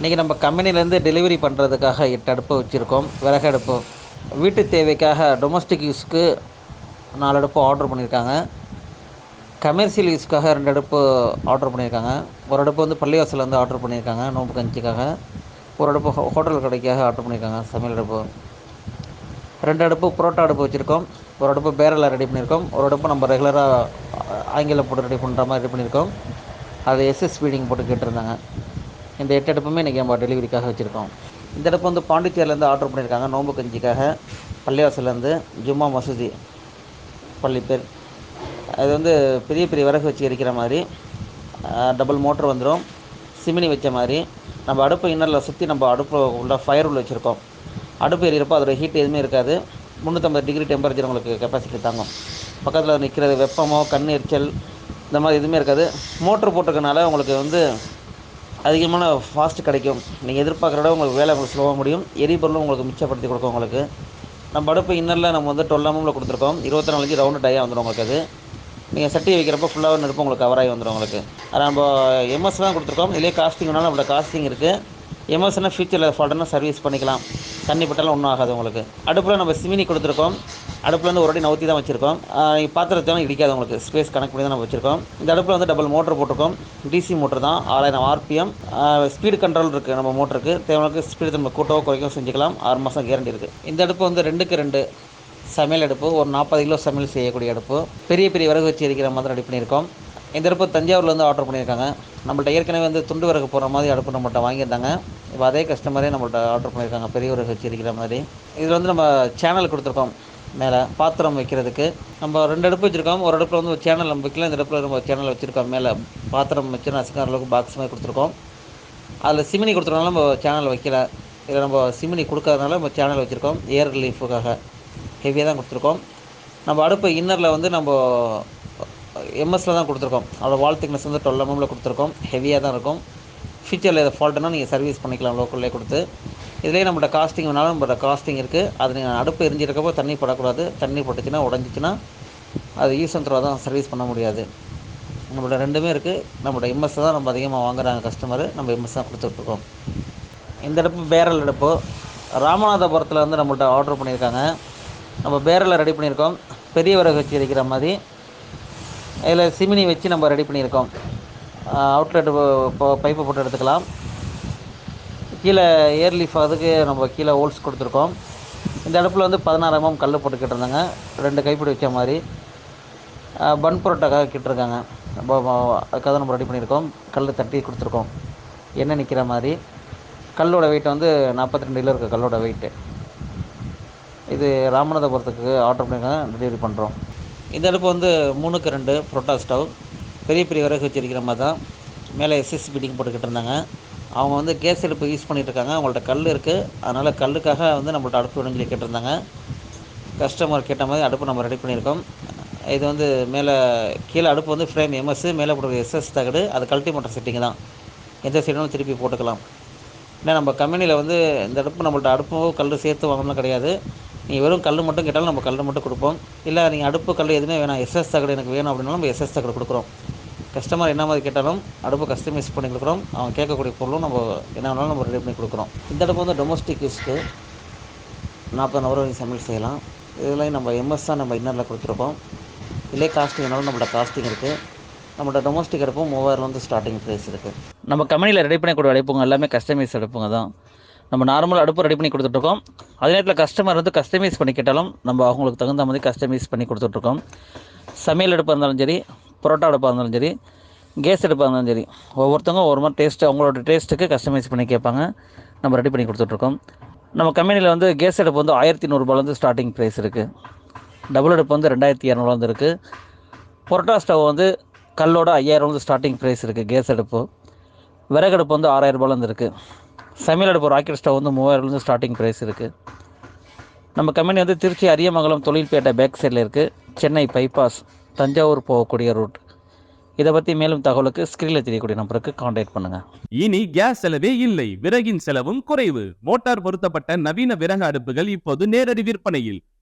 இன்றைக்கி நம்ம கம்பெனிலேருந்து டெலிவரி பண்ணுறதுக்காக எட்டு அடுப்பு வச்சுருக்கோம். விறகு அடுப்பு. வீட்டு தேவைக்காக டொமஸ்டிக் யூஸ்க்கு நாலு அடுப்பு ஆர்டர் பண்ணியிருக்காங்க. கமர்ஷியல் யூஸ்க்காக ரெண்டு அடுப்பு ஆர்டர் பண்ணியிருக்காங்க. ஒரு அடுப்பு வந்து பள்ளிவாசலேருந்து ஆர்டர் பண்ணியிருக்காங்க நோம்பு கஞ்சிக்காக. ஒரு அடுப்பு ஹோ- ஹோட்டல் கடைக்காக ஆர்டர் பண்ணியிருக்காங்க சமையல் அடுப்பு. ரெண்டு அடுப்பு புரோட்டா அடுப்பு வச்சுருக்கோம். ஒரு அடுப்பு பேரலில் ரெடி பண்ணியிருக்கோம். ஒரு அடுப்பு நம்ம ரெகுலராக ஆங்கில போட்டு ரெடி பண்ணுற மாதிரி ரெடி பண்ணியிருக்கோம். அது எஸ்எஸ் ஃபீடிங் போட்டு கேட்டிருந்தாங்க. இந்த எட்டு அடுப்புமே இன்றைக்கி நம்ம டெலிவரிக்காக வச்சுருக்கோம். இந்த அடுப்பு வந்து பாண்டிச்சேரிலேருந்து ஆர்டர் பண்ணியிருக்காங்க. நோம்பு கஞ்சிக்காக பள்ளிவாசலேருந்து ஜும்மா மசூதி பள்ளி பேர். அது வந்து பெரிய பெரிய விறகு வச்சு எரிக்கிற மாதிரி டபுள் மோட்டர் வந்துடும் சிமினி வச்ச மாதிரி. நம்ம அடுப்பு இன்னரில் சுற்றி நம்ம அடுப்பு உள்ள ஃபயர் உள்ள வச்சுருக்கோம். அடுப்பு எரியிறப்போ அதோட ஹீட் எதுவுமே இருக்காது. முந்நூற்றம்பது டிகிரி டெம்பரேச்சர் உங்களுக்கு கெப்பாசிட்டி தாங்கும். பக்கத்தில் நிற்கிறது வெப்பமோ கண் எரிச்சல் இந்த மாதிரி எதுவுமே இருக்காது. மோட்ரு போட்டிருக்கனால உங்களுக்கு வந்து அதிகமான ஃபாஸ்ட் கிடைக்கும். நீங்கள் எதிர்பார்க்குற விட உங்களுக்கு வேலை உங்களுக்கு ஸ்லோவாக முடியும். எரிபொருளும் உங்களுக்கு மிச்சப்படுத்தி கொடுக்கும் உங்களுக்கு. நம்ம அடுப்பு இன்னரில் நம்ம வந்து டுவெல் எம்எம்ல கொடுத்துருக்கோம். இருபத்தி நாளைக்கு ரவுண்டு டையாக வந்துடும் உங்களுக்கு அது. நீங்கள் சட்டி வைக்கிறப்போ ஃபுல்லாக நெருப்பு உங்களுக்கு கவராகி வந்துடும் உங்களுக்கு. நம்ம எம்எஸ் தான் கொடுத்துருக்கோம். இதிலே காஸ்டிங் வேணாலும் நம்மளோட காஸ்டிங் இருக்குது எம்எஸ்னா ஃபியூச்சரில் ஃபால்ட்டுனா சர்வீஸ் பண்ணிக்கலாம். தண்ணி பட்டாலும் ஒன்றும் ஆகாது உங்களுக்கு. அடுப்பில் நம்ம சிமினி கொடுத்துருக்கோம். அடுப்பில் வந்து ஒரு அடி நவுத்தி தான் வச்சுருக்கோம். நீங்கள் இடிக்காது உங்களுக்கு. ஸ்பேஸ் கனெக்ட் பண்ணி தான் நம்ம வச்சுருக்கோம். இந்த அடுப்பில் வந்து டபுள் மோட்டர் போட்டிருக்கோம். டிசி மோட்டர் தான். ஆறாயிரம் ஆர்பிஎம். ஸ்பீடு கண்ட்ரோல் இருக்குது நம்ம மோட்டருக்கு தேவையான ஸ்பீடு நம்ம கூட்டவோ குறைக்கவும் செஞ்சுக்கலாம். ஆறு மாதம் கேரண்டி இருக்குது இந்த அடுப்பு வந்து ரெண்டுக்கு ரெண்டு சமையல் அடுப்பு. ஒரு நாற்பது கிலோ சமையல் செய்யக்கூடிய அடுப்பு. பெரிய பெரிய விறகு வச்சு எரிக்கிற மாதிரி ரெடி பண்ணியிருக்கோம். இந்த அடுப்பு தஞ்சாவூர்லேருந்து ஆர்டர் பண்ணியிருக்காங்க. நம்மள்ட்ட ஏற்கனவே வந்து துண்டு விறகு போகிற மாதிரி அடுப்பு நம்மள்ட்ட வாங்கியிருந்தாங்க. இப்போ அதே கஸ்டமரே நம்மள்ட்ட ஆர்டர் பண்ணியிருக்காங்க. பெரிய விறகு சிரிக்கிற மாதிரி. இதில் வந்து நம்ம சேனல் கொடுத்துருக்கோம் மேலே பாத்திரம் வைக்கிறதுக்கு. நம்ம ரெண்டு அடுப்பு வச்சுருக்கோம். ஒரு அடுப்பில் வந்து ஒரு சேனல் நம்ம வைக்கல இந்த அடுப்பில் நம்ம சேனல் வச்சுருக்கோம் மேலே. பாத்திரம் வச்சு நசுக்கிற அளவுக்கு பாக்ஸ் மாதிரி கொடுத்துருக்கோம். அதில் சிமினி கொடுத்துருக்கனால நம்ம சேனல் வைக்கல. இதில் நம்ம சிமினி கொடுக்கறதுனால நம்ம சேனல் வச்சுருக்கோம். ஏர் ரிலீஃபுக்காக ஹெவியாக தான் கொடுத்துருக்கோம். நம்ம அடுப்பு இன்னரில் வந்து நம்ம எம்எஸ்சில் தான் கொடுத்துருக்கோம். அதோட வால் திக்னஸ் வந்து டுவெல் எம்எம்மில் கொடுத்துருக்கோம். ஹெவியாக தான் இருக்கும். ஃபியூச்சரில் எதாவது ஃபால்ட்டுனா நீங்கள் சர்வீஸ் பண்ணிக்கலாம் லோக்கல்லே கொடுத்து. இதுலேயே நம்மளோட காஸ்டிங் வேணாலும் நம்மளோட காஸ்டிங் இருக்குது அது நீங்கள் அடுப்பு எரிஞ்சிருக்கப்போ தண்ணி படக்கூடாது. தண்ணி பட்டுச்சுன்னா உடஞ்சிச்சின்னா அது யூஸ் அண்ட் த்ரோ தான் சர்வீஸ் பண்ண முடியாது. நம்மளோட ரெண்டுமே இருக்குது நம்மளோட எம்எஸ் தான் நம்ம அதிகமாக வாங்குறாங்க கஸ்டமர் நம்ம எம்எஸ் தான் கொடுத்துட்ருக்கோம் இந்த அடுப்பு பேரல் அடுப்பு. ராமநாதபுரத்தில் வந்து நம்மள்ட்ட ஆர்டர் பண்ணியிருக்காங்க. நம்ம பேரலில் ரெடி பண்ணியிருக்கோம். பெரிய விறகு வச்சு இருக்கிற மாதிரி. இதில் சிமினி வச்சு நம்ம ரெடி பண்ணியிருக்கோம். அவுட்லெட் பைப்பை போட்டு எடுத்துக்கலாம். கீழே ஏர் லீஃப் அதுக்கு நம்ம கீழே ஹோல்ஸ் கொடுத்துருக்கோம். இந்த அடுப்பில் வந்து பதினாறு எம்எம் கல் போட்டுக்கிட்டு இருந்தாங்க. ரெண்டு கைப்பிடி வச்ச மாதிரி. பன் புரோட்டாக்காக கிட்டிருக்காங்க. நம்ம அதுக்காக நம்ம ரெடி பண்ணியிருக்கோம். கல் தட்டி கொடுத்துருக்கோம். எண்ணெய் நிற்கிற மாதிரி. கல்லோட வெயிட் வந்து நாற்பத்தி ரெண்டு கிலோ இருக்குது கல்லோட வெயிட்டு இது ராமநாதபுரத்துக்கு ஆர்டர் பண்ணியிருக்காங்க. டெலிவரி பண்ணுறோம் இந்த அடுப்பு வந்து மூணுக்கு ரெண்டு புரோட்டா ஸ்டவ். பெரிய பெரிய விறகு வச்சிருக்கிற மாதிரி தான். மேலே எஸ்எஸ் பிடிங் போட்டுக்கிட்டு இருந்தாங்க. அவங்க வந்து கேஸ் அடுப்பு யூஸ் பண்ணிகிட்டு இருக்காங்க அவங்கள்ட்ட கல் இருக்குது அதனால் கல்லுக்காக வந்து நம்மள்ட்ட அடுப்பு வேணும்னு சொல்லி கேட்டிருந்தாங்க. கஸ்டமர் கேட்ட மாதிரி அடுப்பு நம்ம ரெடி பண்ணியிருக்கோம். இது வந்து மேலே கீழே அடுப்பு வந்து ஃப்ரேம் எம்எஸ் மேலே போடுற எஸ்எஸ் தகடு. அது கல்ட்டி மோட்டர் செட்டிங் தான். எந்த சைடுனாலும் திருப்பி போட்டுக்கலாம். ஏன்னா நம்ம கம்பெனியில் வந்து இந்த அடுப்பு நம்மள்ட்ட அடுப்பும் கல் சேர்த்து வாங்கணும்னு கிடையாது. நீங்கள் வெறும் கல் மட்டும் கேட்டாலும் நம்ம கல் மட்டும் கொடுப்போம். இல்லை நீங்கள் அடுப்பு கல் எதுவுமே வேணாம். எஸ்எஸ் தகடு எனக்கு வேணும் அப்படின்னாலும் நம்ம எஸ்எஸ் தகடு கொடுக்குறோம். கஸ்டமர் என்ன மாதிரி கேட்டாலும் அடுப்பு கஸ்டமைஸ் பண்ணி கொடுக்குறோம். அவங்க கேட்கக்கூடிய பொருளும் நம்ம என்ன வேணாலும் நம்ம ரெடி பண்ணி கொடுக்குறோம். இந்த அடுப்பு வந்து டொமஸ்டிக் யூஸ்க்கு நாற்பது நபர் வரைக்கும் சமையல் செய்யலாம். இதில் நம்ம எம்எஸ் தான் நம்ம இன்னரில் கொடுத்துருப்போம் இதிலே காஸ்டிங் வேணாலும் நம்மளோட காஸ்டிங் இருக்குது நம்மளோட டொமஸ்டிக் அடுப்பும் வந்து ஸ்டார்டிங் ப்ரைஸ் இருக்குது நம்ம கம்பெனியில் ரெடி பண்ணக்கூடிய அடுப்புங்க எல்லாமே கஸ்டமைஸ் அடுப்புங்க தான். நம்ம நார்மலாக அடுப்பு ரெடி பண்ணி கொடுத்துட்ருக்கோம். அதே நேரத்தில் கஸ்டமர் வந்து கஸ்டமைஸ் பண்ணி கேட்டாலும் நம்ம அவங்களுக்கு தகுந்த மாதிரி கஸ்டமைஸ் பண்ணி கொடுத்துட்ருக்கோம். சமையல் அடுப்பாக இருந்தாலும் சரி பரோட்டா அடுப்பாக இருந்தாலும் சரி கேஸ் அடுப்பாக இருந்தாலும் சரி ஒவ்வொருத்தவங்க ஒரு மாதிரி டேஸ்ட்டு அவங்களோட டேஸ்ட்டுக்கு கஸ்டமைஸ் பண்ணி கேட்பாங்க. நம்ம ரெடி பண்ணி கொடுத்துட்ருக்கோம். நம்ம கம்பெனியில் வந்து கேஸ் அடுப்பு வந்து ஆயிரத்தி நூறுரூபாலேருந்து ஸ்டார்டிங் ப்ரைஸ் இருக்குது டபுள் அடுப்பு வந்து ரெண்டாயிரத்தி இரநூறுவா இருக்குது பொரோட்டா ஸ்டவ் வந்து கல்லோட ஐயாயிரம் ஸ்டார்டிங் ப்ரைஸ் இருக்குது கேஸ் அடுப்பு. விறகு அடுப்பு வந்து ஆறாயிரம் ரூபாயிலேருந்து இருக்குது சமையல் அடுப்பு ராக்கெட் ஸ்டவ் வந்து மூவாயிரம்லேருந்து ஸ்டார்டிங் ப்ரைஸ் இருக்குது நம்ம கம்பெனி வந்து திருச்சி அரியமங்கலம் தொழில்பேட்டை பேக் சைடில் இருக்குது சென்னை பைபாஸ் தஞ்சாவூர் போகக்கூடிய ரூட் இதை பற்றி மேலும் தகவலுக்கு ஸ்க்ரீனில் தெரியக்கூடிய நம்பருக்கு காண்டாக்ட் பண்ணுங்கள் இனி கேஸ் செலவே இல்லை. விறகின் செலவும் குறைவு. மோட்டார் பொருத்தப்பட்ட நவீன விறகு அடுப்புகள் இப்போது நேரடி விற்பனையில்.